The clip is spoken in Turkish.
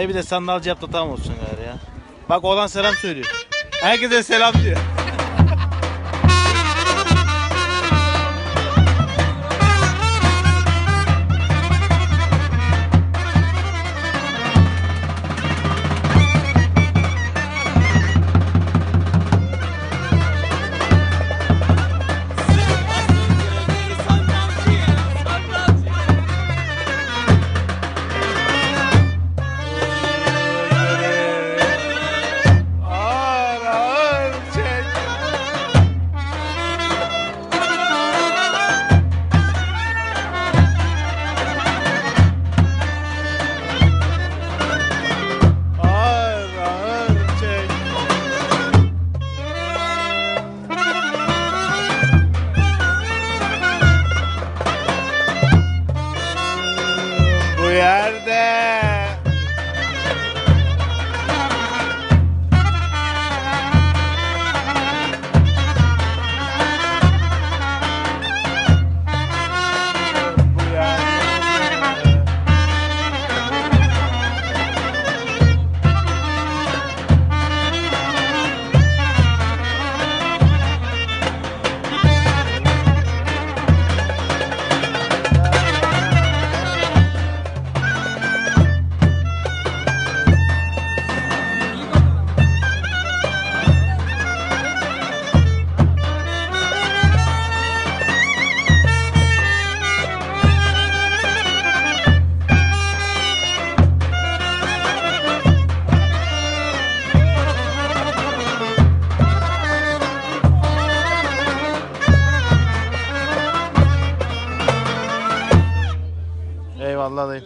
E bir de sandalcı yap da tamam olsun gari ya. Bak oğlan selam söylüyor. Herkese selam diyor. cuidarte. Eyvallah dayı.